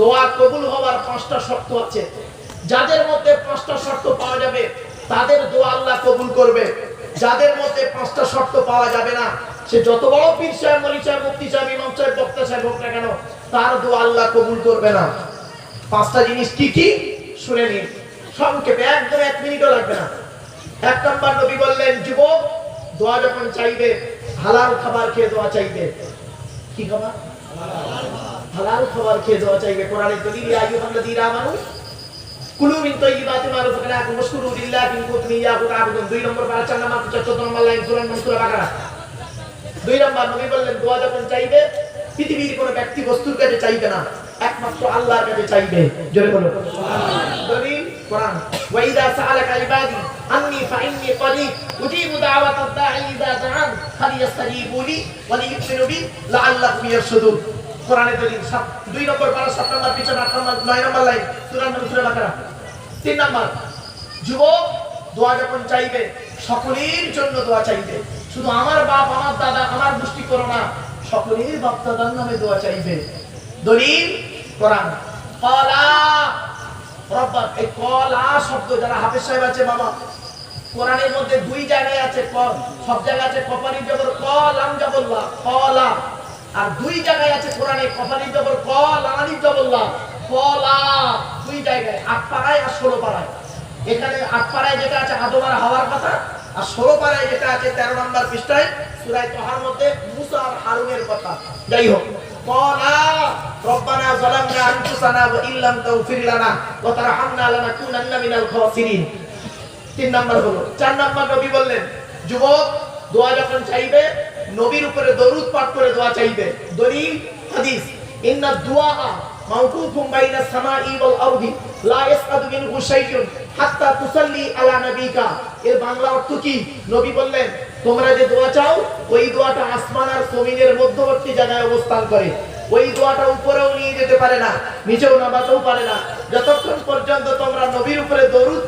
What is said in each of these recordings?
দোয়া কবুল হওয়ার পাঁচটা শর্ত আছে। যাদের মধ্যে পাঁচটা শর্ত পাওয়া যাবে, তাদের দোয়া আল্লাহ কবুল করবে। যাদের মধ্যে পাঁচটা শর্ত পাওয়া যাবে না, সে যত বড় পীর সাহেব, মলি সাহেব, মুফতি সাহেব, ইমাম সাহেব, বক্তা সাহেব হোক না কেন, তার দোয়া আল্লাহ কবুল করবে না। পাঁচটা জিনিস কি কি? শুনে নিন। সংক্ষেপে একদম এক মিনিটও লাগবে না। এক নম্বর নবী বললেন, যুবক, দোয়া যখন চাইবে, হালাল খাবার খেয়ে দোয়া চাইবে। কি খাবার? হালাল খাবার খেয়ে দোয়া চাইবে। কোরআনের দলিল ইয়া আইয়ুহাল্লাযীনা আমানু, কুলু মিন তাইয়্যিবাতি মা রাযাকনাকুম ওয়াশকুরু লিল্লাহি ইন কুনতুম ইয়্যাহু তা'বুদুন দুই নম্বর পারা, চার নম্বর 14 নম্বর লাইন, সূরা নূর সূরা বাকারা। দুই নম্বর নবী বললেন, দোয়া যখন চাইবে, পৃথিবীর কোনো ব্যক্তি বস্তুর কাছে চাইবে না, একমাত্র আল্লাহর কাছে চাইবে। জোরে বলো। দলিল, কোরআন। ওয়া ইযা সাআলাকা ইবাদি, আন্নী ফাইন্নী করিব উজিবু দাওয়াতাদ দাঈ ইযা দাআন ফালিয়াস্তাজিবু লি ওয়া লিইউমিনু বি লাআল্লাহুম ইয়ারশুদুন। কোরআনে দলিল দুই নম্বর পারা সাত নম্বর, পিছনে আট নম্বর, নয় নম্বর লাইন সূরা নূর সূরা বাকারা তিন নম্বর, যুবক, দোয়া যখন চাইবে, সকলের জন্য দোয়া চাইবে। শুধু আমার বাপ, আমার দাদা, আমার গোষ্ঠী করো না, সকলের বাপ দাদার নামে দোয়া চাইবে। দলিল, কোরআন। কলা রব্বা এই কলা শব্দ যারা হাফেজ সাহেব আছে, বাবা, কোরআনের মধ্যে দুই জায়গায় আছে সব জায়গায় আছে কপালি জবর কল আম জবল্লা কলা। আর দুই জায়গায় আছে কোরআনে কপালি জবর কল আলিফ জবল্লা কলা দুই জায়গায়, আট পাড়ায় আর ষোলো পাড়ায়। এখানে আট পাড়ায় যেটা আছে আদমার হাওয়ার কথা, আর ষোলো পাড়ায় যেটা আছে তেরো নম্বর পৃষ্ঠায় সুরাই তহার মধ্যে মুসা আর হারুনের কথা। যাই হোক তিন নাম্বার হলো, চার নাম্বার নবী বললেন, যুবক দোয়া যখন চাইবে, নবীর উপরে দরুদ পাঠ করে দোয়া চাইবে। দলিল, হাদিস। ইন্না দুআ মাওকুফুম বাইনা সামাই ওয়াল আরদি, লা ইয়াসআদু মিনহু শাইউন হাত্তা তুসাল্লি আলা নবিকা। এর বাংলা অর্থ কি? নবী বললেন, তোমরা যে দোয়া চাও, ওই দোয়াটা আসমান আর জমিনের মধ্যবর্তী জায়গায় অবস্থান করে। ওই দোয়াটা উপরেও নিয়ে যেতে পারে না, নিচেও নামাতেও পারে না। যতক্ষণ পর্যন্ত তোমরা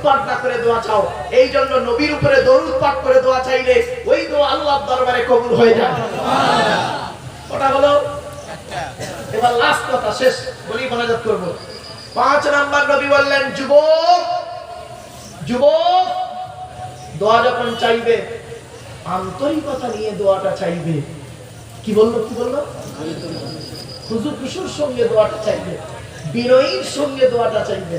পাঠ না করে দোয়া চাও। এই জন্য নবীর উপরে দরুদ পাঠ করে দোয়া চাইলে ওই দোয়া আল্লাহর দরবারে কবুল হয়ে যায়। ওটা হলো এবার লাস্ট কথা, শেষ। বলি মনোযোগ করব। পাঁচ নাম্বার নবী বললেন, যুবক যুবক, দোয়া যখন চাইবে, আন্তরিকতা নিয়ে দোয়াটা চাইবে। কি বলল কি বলল? হুজুর খুশুর সঙ্গে দোয়াটা চাইবে, বিনয়ীর সঙ্গে দোয়াটা চাইবে।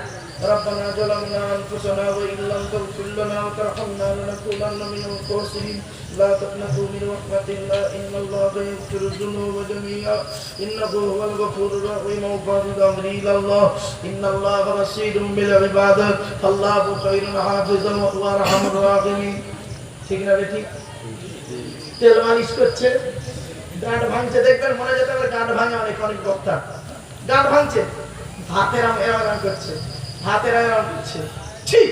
ربنا ظلمنا انفسنا وان لم تغفر لنا وترحمنا لنكونن من الخاسرين لا تقنطوا من رحمة الله ان الله يغفر الذنوب جميعا انه هو الغفور الرحيم وفاضل امري الى الله ان الله بصير بالعباد فالله خير حافظا وهو ارحم الراحمين ঠিক না রে ঠিক তেল মালিশ করছে গাঁট ভাঙছে দেখবেন মনে যেতে পারে গাঁট ভাঙে অনেক অনেক বক্তা গাঁট ভাঙছে হাতের আম এরম করছে হাতের এরম করছে। ঠিক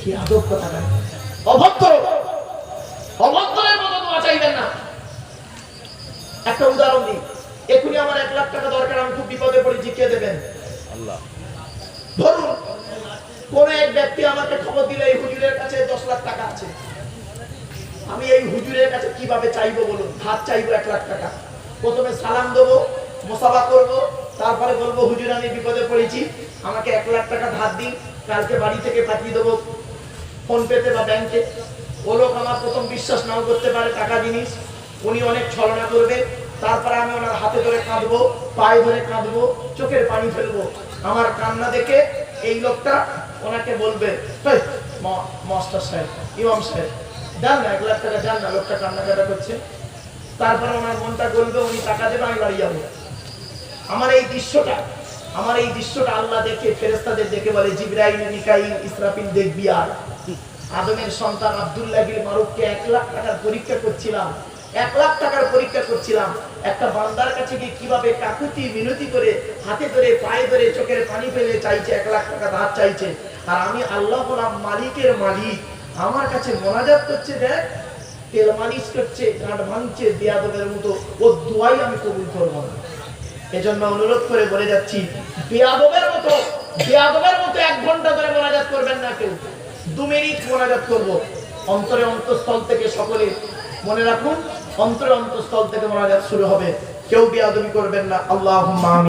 কি আদব কথা না। অভদ্র! অভদ্রের মতো দোয়া চাইবেন না। একটা উদাহরণ দিই। এখনই আমার এক লাখ টাকা দরকার আমি খুব বিপদে পড়েছি কে দেবেন। ধরুন কোন এক ব্যক্তি আমাকে খবর দিলে এই হুজুরের কাছে দশ লাখ টাকা আছে। আমি এই হুজুরের কাছে কীভাবে চাইব বলুন? হাত চাইব এক লাখ টাকা। প্রথমে সালাম দেবো মোসাফা করব তারপরে বলব হুজুর আমি বিপদে পড়েছি। আমাকে এক লাখ টাকা ধার দিন, কালকে বাড়ি থেকে পাঠিয়ে দেবো ফোন পেতে বা ব্যাংকে। ও লোক আমার প্রথম বিশ্বাস নাও করতে পারে টাকা জিনিস। উনি অনেক ছলনা করবে, তারপরে আমি ওনার হাতে ধরে কাঁদবো, পায়ে ধরে কাঁদবো, চোখের পানি ফেলব। আমার কান্না দেখে এই লোকটা ওনাকে বলবে মাস্টার সাহেব, ইমাম সাহেব যান না, এক লাখ টাকা যান না, লোকটা কান্নাকাটা করছে। তারপরে ওনার মনটা গলবে, উনি টাকা দেবে, আমি বাড়ি যাব। আমার এই দৃশ্যটা আমার এই দৃশ্যটা আল্লাহ দেখে ফেরেস্তাদের দেখে বলে, জিব্রাইল, মিকাইল, ইসরাফিল দেখবি আর। আদমের সন্তান আব্দুল্লাহ বিন মারুফকে এক লাখ টাকার পরীক্ষা করছিলাম। এক লাখ টাকার পরীক্ষা করছিলাম। একটা বান্দার কাছে গিয়ে কীভাবে কাকুতি মিনতি করে, হাতে ধরে, পায়ে ধরে, চোখের পানি ফেলে চাইছে, এক লাখ টাকা ধার চাইছে। আর আমি আল্লাহ বলাম মালিকের মালিক। আমার কাছে মোনাজাত করছে, দেখ, তেল মালিশ করছে, গাঁট ভাঙছে, বেয়াদবের মতো। ও দোয়াই আমি কবুল করব না। এজন্য অনুরোধ করে বলে যাচ্ছি, বেয়াদবের মতো বেয়াদবের মতো এক ঘণ্টা ধরে মোনাজাত করবেন না কেউ। দু মিনিট মোনাজাত করব। অন্তরে অন্তঃস্থল থেকে সকলে মনে রাখুন, অন্তরে অন্তঃস্থল থেকে মোনাজাত শুরু হবে। কেউ বেয়াদবি করবেন না। আল্লাহ